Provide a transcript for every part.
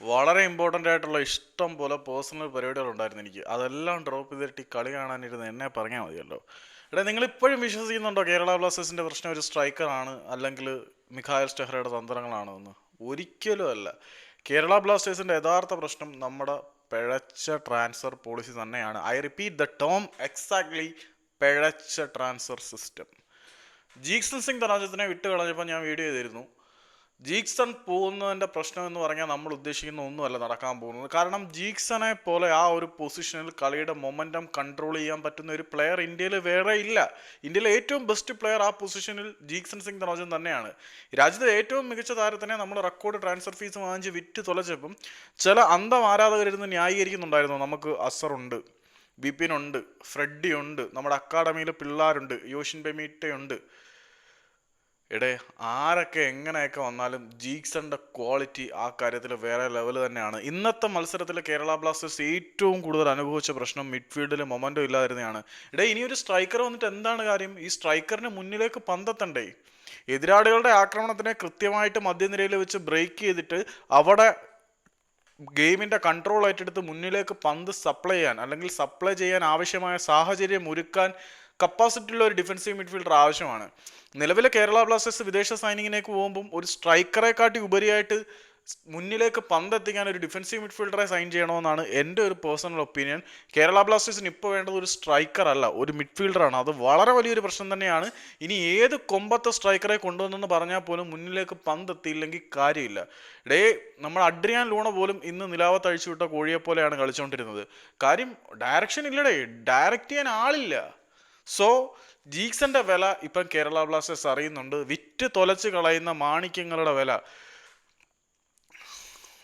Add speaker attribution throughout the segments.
Speaker 1: വളരെ ഇമ്പോർട്ടന്റ് ആയിട്ടുള്ള ഇഷ്ടം പോലെ പേഴ്സണൽ പരിപാടികളുണ്ടായിരുന്നു എനിക്ക്. അതെല്ലാം ഡ്രോപ്പ് ചെയ്തിട്ട് കളി കാണാനിരുന്ന് എന്നെ പറഞ്ഞാൽ മതിയല്ലോ. എടാ നിങ്ങൾ ഇപ്പോഴും വിശ്വസിക്കുന്നുണ്ടോ കേരള ബ്ലാസ്റ്റേഴ്സിന്റെ പ്രശ്നം ഒരു സ്ട്രൈക്കറാണ് അല്ലെങ്കിൽ മിഖായൽ സ്റ്റെഹ്റയുടെ തന്ത്രങ്ങളാണോ എന്ന്? ഒരിക്കലും അല്ല. കേരള ബ്ലാസ്റ്റേഴ്സിന്റെ യഥാർത്ഥ പ്രശ്നം നമ്മുടെ പിഴച്ച ട്രാൻസ്ഫർ പോളിസി തന്നെയാണ്. I repeat the term exactly പിഴച്ച ട്രാൻസ്ഫർ സിസ്റ്റം ജീക്സൺ സിംഗ് തരാജത്തിനെ വിട്ട് കളഞ്ഞപ്പോൾ ഞാൻ വീഡിയോ ചെയ്തിരുന്നു. ജീക്സൺ പോകുന്നതിന്റെ പ്രശ്നം എന്ന് പറഞ്ഞാൽ നമ്മൾ ഉദ്ദേശിക്കുന്ന ഒന്നുമല്ല നടക്കാൻ പോകുന്നത്. കാരണം ജീക്സനെ പോലെ ആ ഒരു പൊസിഷനിൽ കളിയുടെ മൊമെന്റം കൺട്രോൾ ചെയ്യാൻ പറ്റുന്ന ഒരു പ്ലെയർ ഇന്ത്യയിൽ വേറെ ഇല്ല. ഇന്ത്യയിലെ ഏറ്റവും ബെസ്റ്റ് പ്ലെയർ ആ പൊസിഷനിൽ ജീക്സൺ സിംഗ് ധനോജൻ തന്നെയാണ്. രാജ്യത്തെ ഏറ്റവും മികച്ച താരത്തിനെ നമ്മൾ റെക്കോർഡ് ട്രാൻസ്ഫർ ഫീസ് വാങ്ങിച്ച് വിറ്റ് തുലച്ചപ്പം ചില അന്തം ആരാധകരിരുന്ന് ന്യായീകരിക്കുന്നുണ്ടായിരുന്നു. നമുക്ക് അസറുണ്ട് ബിപിൻ ഉണ്ട് ഫ്രെഡി ഉണ്ട് നമ്മുടെ അക്കാഡമിയിലെ പിള്ളേരുണ്ട് യോഷിൻ ബെമീറ്റയുണ്ട്. എടേ ആരൊക്കെ എങ്ങനെയൊക്കെ വന്നാലും ജീക്സന്റെ ക്വാളിറ്റി ആ കാര്യത്തിൽ വേറെ ലെവൽ തന്നെയാണ്. ഇന്നത്തെ മത്സരത്തിൽ കേരള ബ്ലാസ്റ്റേഴ്സ് ഏറ്റവും കൂടുതൽ അനുഭവിച്ച പ്രശ്നം മിഡ്ഫീൽഡിൽ മൊമെന്റോ ഇല്ലാതിരുന്നതാണ്. എടേ ഇനി ഒരു സ്ട്രൈക്കർ വന്നിട്ട് എന്താണ് കാര്യം? ഈ സ്ട്രൈക്കറിന് മുന്നിലേക്ക് പന്തെത്തണ്ടേ? എതിരാളികളുടെ ആക്രമണത്തിനെ കൃത്യമായിട്ട് മധ്യനിരയിൽ വെച്ച് ബ്രേക്ക് ചെയ്തിട്ട് അവിടെ ഗെയിമിന്റെ കൺട്രോൾ ഏറ്റെടുത്ത് മുന്നിലേക്ക് പന്ത് സപ്ലൈ ചെയ്യാൻ അല്ലെങ്കിൽ സപ്ലൈ ചെയ്യാൻ ആവശ്യമായ സാഹചര്യം ഒരുക്കാൻ കപ്പാസിറ്റി ഉള്ള ഒരു ഡിഫൻസീവ് മിഡ്ഫീൽഡർ ആവശ്യമാണ്. നിലവിലെ കേരള ബ്ലാസ്റ്റേഴ്സ് വിദേശ സൈനിങ്ങിലേക്ക് പോകുമ്പോൾ ഒരു സ്ട്രൈക്കറെ കാട്ടി ഉപരിയായിട്ട് മുന്നിലേക്ക് പന്തെത്തിക്കാൻ ഒരു ഡിഫൻസീവ് മിഡ്ഫീൽഡറെ സൈൻ ചെയ്യണമെന്നാണ് എന്റെ ഒരു പേഴ്സണൽ ഒപ്പീനിയൻ കേരള ബ്ലാസ്റ്റേഴ്സിന് ഇപ്പോൾ വേണ്ടത് ഒരു സ്ട്രൈക്കർ അല്ല ഒരു മിഡ്ഫീൽഡറാണ് അത് വളരെ വലിയൊരു പ്രശ്നം തന്നെയാണ്. ഇനി ഏത് കൊമ്പത്തെ സ്ട്രൈക്കറെ കൊണ്ടുവന്നെന്ന് പറഞ്ഞാൽ പോലും മുന്നിലേക്ക് പന്തെത്തിയില്ലെങ്കിൽ കാര്യമില്ല. ഡേ നമ്മൾ അഡ്രിയാൻ ലൂണ പോലും ഇന്ന് നിലാവത്ത് അഴിച്ചുവിട്ട കോഴിയെ പോലെയാണ് കളിച്ചുകൊണ്ടിരുന്നത്. കാര്യം ഡയറക്ഷൻ ഇല്ലടേ ഡയറക്റ്റ് ചെയ്യാൻ ആളില്ല. സോ ജീക്സന്റെ വില ഇപ്പം കേരള ബ്ലാസ്റ്റേഴ്സ് അറിയുന്നുണ്ട്. വിറ്റ് തൊലച്ച് കളയുന്ന മാണിക്യങ്ങളുടെ വില.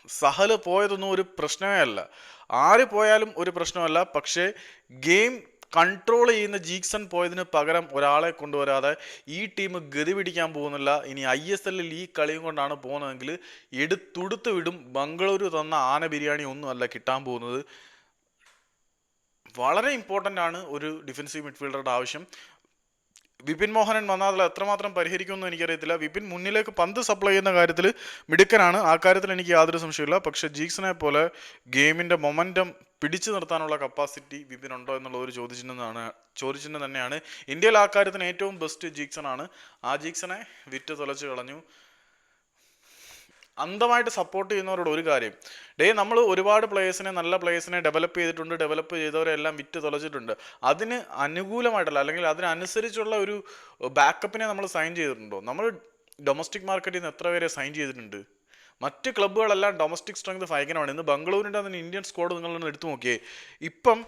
Speaker 1: സഹൽ പോയതൊന്നും ഒരു പ്രശ്നമേ അല്ല. ആര് പോയാലും ഒരു പ്രശ്നമല്ല. പക്ഷേ ഗെയിം കൺട്രോൾ ചെയ്യുന്ന ജീക്സൺ പോയതിന് പകരം ഒരാളെ കൊണ്ടുവരാതെ ഈ ടീം ഗതി പിടിക്കാൻ പോകുന്നില്ല. ഇനി ഐ എസ് എല്ലിൽ ഈ കളിയും കൊണ്ടാണ് പോകുന്നതെങ്കിൽ എടുത്തുടുത്ത് വിടും. ബംഗളൂരു തന്ന ആന ബിരിയാണി ഒന്നുമല്ല കിട്ടാൻ പോകുന്നത്. വളരെ ഇമ്പോർട്ടന്റ് ആണ് ഒരു ഡിഫൻസീവ് മിഡ്ഫീൽഡറുടെ ആവശ്യം. വിപിൻ മോഹനൻ വന്നാൽ അതിൽ എത്രമാത്രം പരിഹരിക്കുമെന്ന് എനിക്കറിയത്തില്ല. വിപിൻ മുന്നിലേക്ക് പന്ത് സപ്ലൈ ചെയ്യുന്ന കാര്യത്തിൽ മിടുക്കനാണ്. ആ കാര്യത്തിൽ എനിക്ക് യാതൊരു സംശയമില്ല പക്ഷേ ജീക്സിനെ പോലെ ഗെയിമിന്റെ മൊമെന്റം പിടിച്ചു നിർത്താനുള്ള കപ്പാസിറ്റി വിപിൻ ഉണ്ടോ എന്നുള്ള ഒരു ചോദ്യചിഹ്നമാണ് ചോദ്യചിഹ്നം തന്നെയാണ്. ഇന്ത്യയിൽ ആ കാര്യത്തിന് ഏറ്റവും ബെസ്റ്റ് ജീക്സൺ ആണ് ആ ജീക്സനെ വിറ്റ് തുലച്ച് കളഞ്ഞു. അന്ധമായിട്ട് സപ്പോർട്ട് ചെയ്യുന്നവരോട് ഒരു കാര്യം. ഡേ നമ്മൾ ഒരുപാട് പ്ലേയേഴ്സിനെ നല്ല പ്ലേയേഴ്സിനെ ഡെവലപ്പ് ചെയ്തിട്ടുണ്ട് ഡെവലപ്പ് ചെയ്തവരെല്ലാം വിറ്റ് തുളച്ചിട്ടുണ്ട് അതിന് അനുകൂലമായിട്ടല്ല അല്ലെങ്കിൽ അതിനനുസരിച്ചുള്ള ഒരു ബാക്കപ്പിനെ നമ്മൾ സൈൻ ചെയ്തിട്ടുണ്ടോ? നമ്മൾ ഡൊമസ്റ്റിക് മാർക്കറ്റിൽ നിന്ന് എത്ര പേരെ സൈൻ ചെയ്തിട്ടുണ്ട്? മറ്റ് ക്ലബ്ബുകളെല്ലാം ഡൊമസ്റ്റിക് സ്ട്രെങ്ത് ഭയങ്കരമാണ് ഇന്ന് ബംഗളൂരിന്റെ അതിന് ഇന്ത്യൻ സ്ക്വാഡ് നിങ്ങളൊന്ന് എടുത്തു നോക്കിയേ. ഇപ്പം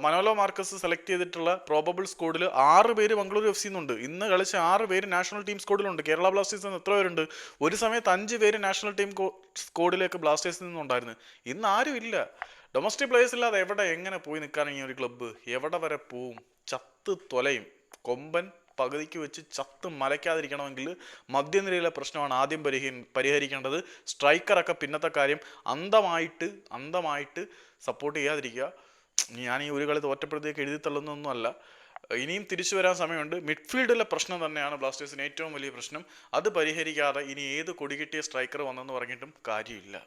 Speaker 1: മനോലോ മാർക്കസ് സെലക്ട് ചെയ്തിട്ടുള്ള പ്രോബബിൾ സ്കോഡിൽ ആറ് പേര് മംഗളൂരു എഫ് സിന്നുണ്ട് ഇന്ന് കളിച്ച ആറ് പേര് നാഷണൽ ടീം സ്കോഡിലുണ്ട് കേരള ബ്ലാസ്റ്റേഴ്സ് നിന്ന് എത്ര പേരുണ്ട്? ഒരു സമയത്ത് അഞ്ച് പേര് നാഷണൽ ടീം സ്കോഡിലേക്ക് ബ്ലാസ്റ്റേഴ്സിൽ നിന്നുണ്ടായിരുന്നു ഇന്ന് ആരും ഇല്ല. ഡൊമസ്റ്റിക് പ്ലേയേഴ്സ് ഇല്ലാതെ എവിടെ എങ്ങനെ പോയി നിൽക്കാൻ ഈ ഒരു ക്ലബ്ബ് എവിടെ വരെ പോവും? ചത്ത് തൊലയും. കൊമ്പൻ പകുതിക്ക് വെച്ച് ചത്ത് മലയ്ക്കാതിരിക്കണമെങ്കിൽ മധ്യനിരയിലെ പ്രശ്നമാണ് ആദ്യം പരിഹരി പരിഹരിക്കേണ്ടത്. സ്ട്രൈക്കറൊക്കെ പിന്നത്തെ കാര്യം അന്തമായിട്ട് അന്തമായിട്ട് സപ്പോർട്ട് ചെയ്യാതിരിക്കുക. ഞാൻ ഈ ഒരു കളി തോറ്റപ്പോഴത്തേക്ക് എഴുതി തള്ളുന്നൊന്നുമല്ല ഇനിയും തിരിച്ചു വരാൻ സമയമുണ്ട്. മിഡ്ഫീൽഡിലെ പ്രശ്നം തന്നെയാണ് ബ്ലാസ്റ്റേഴ്സിന് ഏറ്റവും വലിയ പ്രശ്നം. അത് പരിഹരിക്കാതെ ഇനി ഏത് കൊടികിട്ടിയ സ്ട്രൈക്കർ വന്നെന്ന് പറഞ്ഞിട്ടും കാര്യമില്ല.